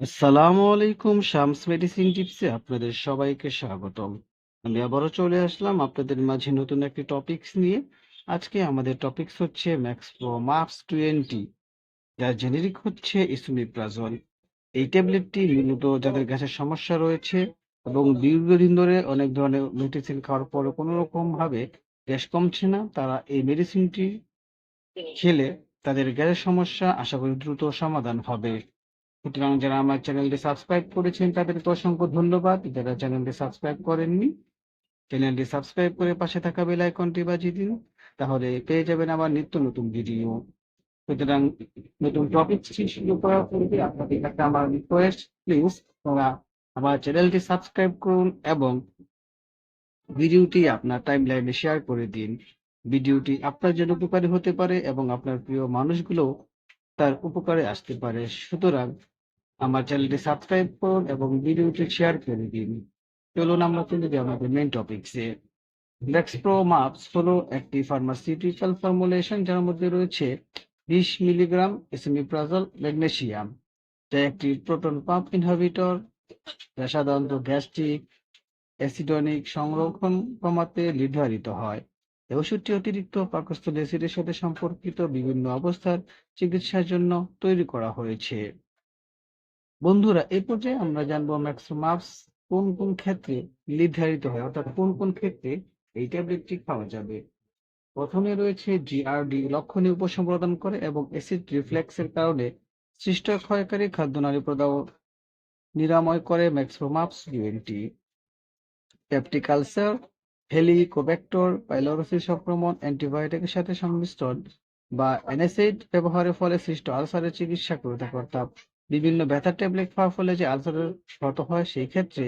আসসালামু আলাইকুম, শামস মেডিসিন টিপসে আপনাদের সবাইকে স্বাগতম। আমি আবারও চলে আসলাম আপনাদের মাঝে নতুন একটি টপিকস নিয়ে। আজকে আমাদের টপিকস হচ্ছে ম্যাক্স প্রো মার্কস টোয়েন্টি যার জেনেরিক হচ্ছে ইসুমিপ্রাজল এই ট্যাবলেটটি মূলত যাদের গ্যাসের সমস্যা রয়েছে এবং দীর্ঘদিন ধরে অনেক ধরনের মেডিসিন খাওয়ার পরে কোনো রকম ভাবে গ্যাস কমছে না, তারা এই মেডিসিনটি খেলে তাদের গ্যাসের সমস্যা আশা করি দ্রুত সমাধান হবে। সুতরাং যারা আমার চ্যানেলটি সাবস্ক্রাইব করেছেন, তাদেরকে অসংখ্য ধন্যবাদ। যারা চ্যানেলটি সাবস্ক্রাইব করেননি, চ্যানেলটি সাবস্ক্রাইব করে পাশে থাকা বেল আইকনটি বাজিয়ে দিন, তাহলে পেয়ে যাবেন আমার নিত্য নতুন ভিডিও। সুতরাং নতুন টপিক শুরু করার পূর্বে আপনাদের কাছে আমার রিকোয়েস্ট প্লিজ তোমরা আমার চ্যানেলটি সাবস্ক্রাইব করুন এবং ভিডিওটি আপনার টাইম লাইনে শেয়ার করে দিন। ভিডিওটি আপনার জন্য উপকারী হতে পারে এবং আপনার প্রিয় মানুষগুলো তার উপকারে আসতে পারে। সুতরাং আমার চ্যানেলটি সাবস্ক্রাইব করুন এবং ভিডিওটি শেয়ার করে দিন। চলুন আমরা চলে যাই আমাদের মেন টপিকসে ডেক্সপ্রো মাপস হলো একটি ফার্মাসিউটিক্যাল ফর্মুলেশন যার মধ্যে রয়েছে বিশ মিলিগ্রাম এসিমিপ্রাজল ম্যাগনেসিয়াম যা একটি প্রোটন পাম্প ইনহাবিটর যা সাধারণত গ্যাস্ট্রিক অ্যাসিডনিক সংরক্ষণ কমাতে নির্ধারিত হয়। এই ওষুধটি অতিরিক্ত পাকস্থলী অ্যাসিডের সাথে সম্পর্কিত বিভিন্ন অবস্থার চিকিৎসার জন্য তৈরি করা হয়েছে। বন্ধুরা এই পর্যায়ে আমরা জানব ম্যাক্সোমাপস কোন কোন ক্ষেত্রে নির্ধারিত হয়, অর্থাৎ কোন কোন ক্ষেত্রে এই ট্যাবলেটটি খাওয়া যাবে। প্রথমে রয়েছে জিআরডি লক্ষণীয় উপশম প্রদান করে এবং অ্যাসিড রিফ্লেক্সের কারণে সৃষ্ট ক্ষয়কারী খাদ্যনালী প্রদাহ নিরাময় করে ম্যাক্সোমাপস ইউএনটি পেপটিক আলসার পাইলোরোসিস সংক্রমণ অ্যান্টিবায়োটিকের সাথে সংমিশ্রণ বা অ্যানাসিড ব্যবহারের ফলে সৃষ্ট আলসারের চিকিৎসা করে থাকে বিভিন্ন ব্যথার ট্যাবলেট খাওয়ার ফলে যে আলসারের ক্ষত হয় সেই ক্ষেত্রে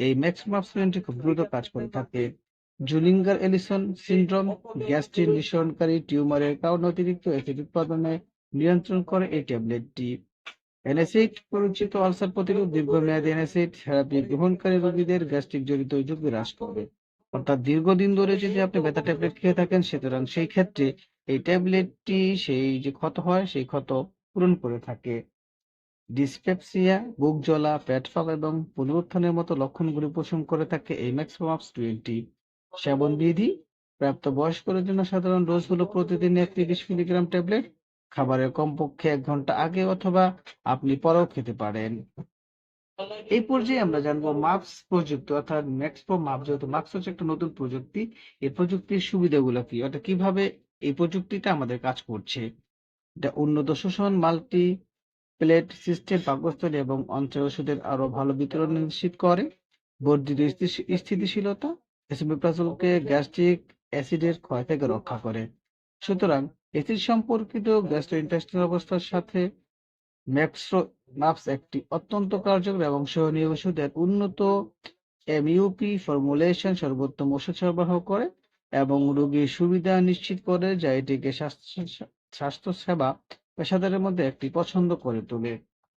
এই ম্যাক্সিমাপসিনটি খুব দ্রুত কাজ করে থাকে। জুলিঙ্গার এলিসন সিন্ড্রোম, গ্যাস্ট্রিক নিঃসরণকারী টিউমারের কারণে অতিরিক্ত অ্যাসিড উৎপাদনে নিয়ন্ত্রণ করে এই ট্যাবলেটটি। অ্যানাসিড পরিচিত আলসার প্রতিরোধ দীর্ঘমেয়াদী অ্যানাসিড থেরাপি গ্রহণকারী রোগীদের গ্যাস্ট্রিক জড়িত ঝুঁকি হ্রাস করবে। অর্থাৎ দীর্ঘদিন ধরে যদি আপনি ব্যথা ট্যাবলেট খেয়ে থাকেন, সুতরাং সেই ক্ষেত্রে এই ট্যাবলেটটি সেই যে ক্ষত হয়, সেই ক্ষত পূরণ করে থাকে। ডিসপেপসিয়া, বুক জ্বলা, পেট ফাঁকা এবং পুনরুত্থানের মতো লক্ষণগুলি পোষণ করে থাকে এই ম্যাক্সিমাপস টোয়েন্টি সেবন বিধি, প্রাপ্ত বয়স্কদের জন্য সাধারণ ডোজ হলো প্রতিদিন এক তিরিশ মিলিগ্রাম ট্যাবলেট, খাবারের কমপক্ষে এক ঘণ্টা আগে অথবা আপনি পরেও খেতে পারেন। এই পর্যায়ে আমরা জানব মাপস প্রযুক্তি, অর্থাৎ ম্যাক্সপ্রো মাপ, যেহেতু মাপস হচ্ছে একটা নতুন প্রযুক্তি, এই প্রযুক্তির সুবিধাগুলো কি? অর্থাৎ কীভাবে এই প্রযুক্তিটা আমাদের কাজ করছে? এটা উন্নত শোষণ, মাল্টি প্লেট সিস্টেম পাকস্থলী এবং অঞ্চল ওষুধের আরও ভালো বিতরণ নিশ্চিত করে। বর্ধিত স্থিতিশীলতা এসিমিপ্রাজলকে গ্যাস্ট্রিক অ্যাসিডের ক্ষয় থেকে রক্ষা করে। সুতরাং অ্যাসিড সম্পর্কিত গ্যাস্ট্রোইন্টেস্টিনাল অবস্থার সাথে ম্যাক্সো মাপস একটি অত্যন্ত কার্যকর এবং সহনীয় ওষুধের উন্নত এমইউপি ফর্মুলেশন সর্বোত্তম ওষুধ সরবরাহ করে এবং রোগীর সুবিধা নিশ্চিত করে যা এটিকে স্বাস্থ্য স্বাস্থ্যসেবা পেশাদারের মধ্যে একটি পছন্দ করে তোলে।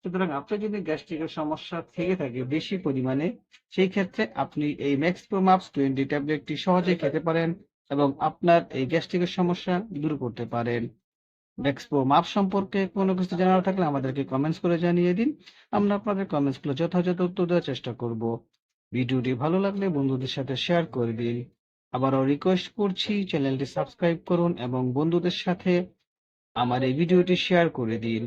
সুতরাং আপনি যদি গ্যাস্ট্রিকের সমস্যা থেকে থাকে বেশি পরিমাণে, সেই ক্ষেত্রে আপনি এই ম্যাক্স প্রোমাপস টোয়েন্টি ট্যাবলেটটি সহজে খেতে পারেন এবং আপনার এই গ্যাস্ট্রিকের সমস্যা দূর করতে পারেন। এক্সপো মাপ সম্পর্কে কোনো কিছু জানার থাকলে আমাদেরকে কমেন্টস করে জানিয়ে দিন। আমরা আপনাদের কমেন্টসগুলো যথাযথ উত্তর দেওয়ার চেষ্টা করব। ভিডিওটি ভালো লাগলে বন্ধুদের সাথে শেয়ার করে দিন। আবারও রিকোয়েস্ট করছি চ্যানেলটি সাবস্ক্রাইব করুন এবং বন্ধুদের সাথে আমার এই ভিডিওটি শেয়ার করে দিন।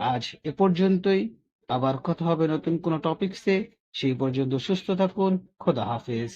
আজ এ পর্যন্তই। আবার কথা হবে নতুন কোনো টপিকসে সেই পর্যন্ত সুস্থ থাকুন। খোদা হাফেজ।